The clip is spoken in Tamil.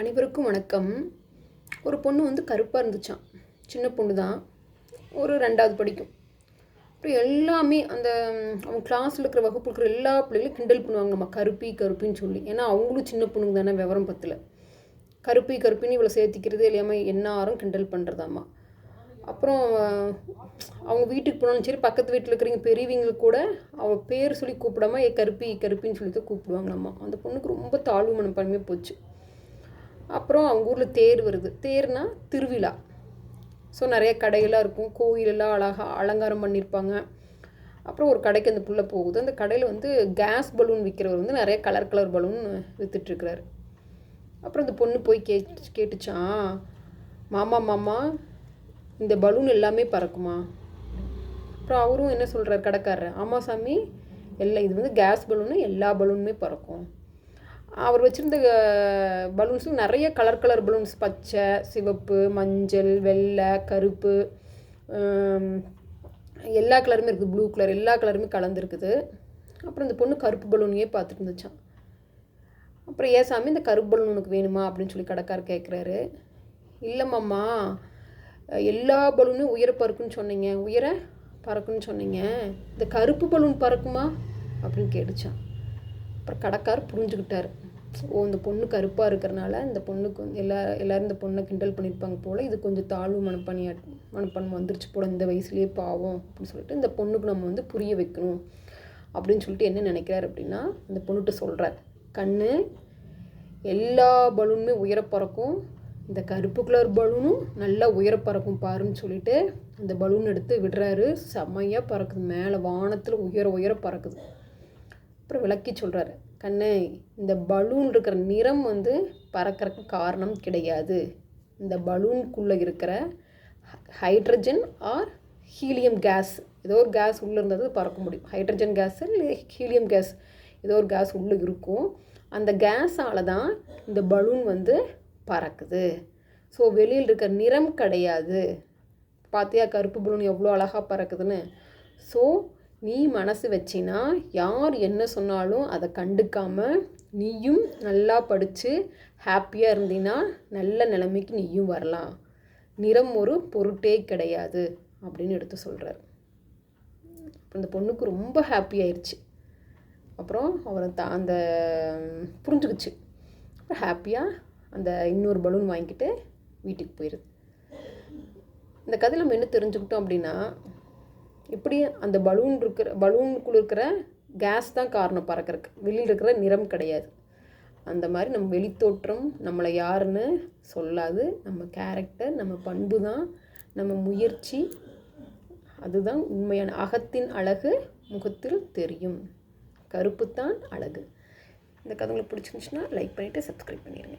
அனைவருக்கும் வணக்கம். ஒரு பொண்ணு வந்து கருப்பாக இருந்துச்சான் சின்ன பொண்ணு தான் ஒரு ரெண்டாவது படிக்கும். அப்புறம் எல்லாமே அந்த அவங்க கிளாஸில் இருக்கிற வகுப்பு இருக்கிற எல்லா பிள்ளைகளும் கிண்டல் பண்ணுவாங்கம்மா. கருப்பி கருப்பின்னு சொல்லி. ஏன்னா அவங்களும் சின்ன பொண்ணுங்க தானே விவரம் பத்தில். கருப்பி கருப்பின்னு இவ்வளோ சேர்த்திக்கிறதே இல்லையாம என்னாரும் கிண்டல் பண்ணுறதாம்மா அப்புறம் அவங்க வீட்டுக்கு போனாலும் சரி பக்கத்து வீட்டில் இருக்கிறவங்க பெரியவங்களுக்கு கூட அவள் பேர் சொல்லி கூப்பிடாம ஏ கருப்பி கருப்பின்னு சொல்லி தான் கூப்பிடுவாங்களாம்மா. அந்த பொண்ணுக்கு ரொம்ப தாழ்வு மனப்பான்மையாக போச்சு. அப்புறம் அவங்க ஊரில் தேர் வருது. தேர்னா திருவிழா. ஸோ நிறைய கடைகளாக இருக்கும். கோயிலெல்லாம் அழகாக அலங்காரம் பண்ணியிருப்பாங்க. அப்புறம் ஒரு கடைக்கு அந்த புள்ள போகுது. அந்த கடையில் வந்து கேஸ் பலூன் விற்கிறவர் வந்து நிறைய கலர் கலர் பலூன் விற்றுட்ருக்கிறாரு அப்புறம் அந்த பொண்ணு போய் கே கேட்டுச்சான் மாமா மாமா இந்த பலூன் எல்லாமே பறக்குமா? அப்புறம் அவரும் என்ன சொல்கிறார் கடைக்காரர் ஆமாம் சாமி. எல்லா இது வந்து கேஸ் பலூனு எல்லா பலூனுமே பறக்கும். அவர் வச்சுருந்த பலூன்ஸும் நிறைய கலர் கலர் பலூன்ஸ் பச்சை சிவப்பு மஞ்சள் வெள்ளை கருப்பு எல்லா கலருமே இருக்குது. ப்ளூ கலர் எல்லா கலருமே கலந்துருக்குது. அப்புறம் இந்த பொண்ணு கருப்பு பலூனையே பார்த்துட்டு இருந்துச்சான் அப்புறம் ஏன் சாமி இந்த கருப்பு பலூன் உனக்கு வேணுமா? அப்படின்னு சொல்லி கடைக்கார் கேட்குறாரு இல்லைம்மாம்மா எல்லா பலூனும் உயர பறக்குன்னு சொன்னீங்க. உயர பறக்குன்னு சொன்னீங்க. இந்த கருப்பு பலூன் பறக்குமா? அப்படின்னு கேட்டுச்சான் அப்புறம் கடைக்கார் புரிஞ்சுக்கிட்டாரு. ஓ இந்த பொண்ணு கருப்பாக இருக்கிறனால இந்த பொண்ணுக்கு வந்து எல்லா எல்லோரும் இந்த பொண்ணை கிண்டல் பண்ணியிருப்பாங்க போல் இது கொஞ்சம் தாழ்வு மனப்பானியா மனப்பான்மை வந்துருச்சு போல் இந்த வயசுலேயே பாவம் அப்படின்னு சொல்லிட்டு இந்த பொண்ணுக்கு நம்ம வந்து புரிய வைக்கணும் அப்படின்னு சொல்லிட்டு என்ன நினைக்கிறாரு அப்படின்னா அந்த பொண்ணுகிட்ட சொல்கிறார் கண் எல்லா பலூனுமே உயர பறக்கும். இந்த கருப்பு கலர் பலூனும் நல்லா உயர பறக்கும் பாருன்னு சொல்லிட்டு அந்த பலூன் எடுத்து விடுறாரு. செம்மையாக பறக்குது. மேலே வானத்தில் உயர உயர பறக்குது. அப்புறம் விளக்கி சொல்கிறாரு கண்ணு இந்த பலூன் இருக்கிற நிறம் வந்து பறக்கறதுக்கு காரணம் கிடையாது. இந்த பலூனுக்குள்ளே இருக்கிற ஹைட்ரஜன் ஆர் ஹீலியம் கேஸ். ஏதோ ஒரு கேஸ் உள்ளே இருந்தது பறக்க முடியும். ஹைட்ரஜன் கேஸ் இல்லை ஹீலியம் கேஸ் ஏதோ ஒரு கேஸ் உள்ளே இருக்கும். அந்த கேஸால் தான் இந்த பலூன் வந்து பறக்குது. ஸோ வெளியில் இருக்கிற நிறம் கிடையாது. பார்த்தியா கருப்பு பலூன் எவ்வளோ அழகாக பறக்குதுன்னு. ஸோ நீ மனசு வச்சினா யார் என்ன சொன்னாலும் அதை கண்டுக்காமல் நீயும் நல்லா படித்து ஹாப்பியாக இருந்தீன்னா நல்ல நிலைமைக்கு நீயும் வரலாம். நிறம் ஒரு பொருட்டே கிடையாது அப்படின்னு எடுத்து சொல்கிறார் அந்த பொண்ணுக்கு ரொம்ப ஹாப்பி ஆயிடுச்சு அப்புறம் அவரை த அந்த புரிஞ்சுக்கிச்சு. அப்புறம் ஹாப்பியாக அந்த இன்னொரு பலூன் வாங்கிக்கிட்டு வீட்டுக்கு போயிடுது இந்த கதையில் நம்ம என்ன தெரிஞ்சுக்கிட்டோம் அப்படின்னா எப்படி அந்த பலூன் இருக்கிற பலூனுக்குள்ள இருக்கிற கேஸ் தான் காரணம் பறக்கிறதுக்கு. வெளியில் இருக்கிற நிறம் கிடையாது. அந்த மாதிரி நம்ம வெளித்தோற்றம் நம்மளை யாருன்னு சொல்லாது. நம்ம கேரக்டர் நம்ம பண்பு தான் நம்ம முயற்சி. அதுதான் உண்மையான அகத்தின் அழகு முகத்தில் தெரியும். கருப்பு தான் அழகு. இந்த கதை உங்களுக்கு பிடிச்சிருந்துச்சுன்னா லைக் பண்ணிவிட்டு சப்ஸ்கிரைப் பண்ணிடுங்க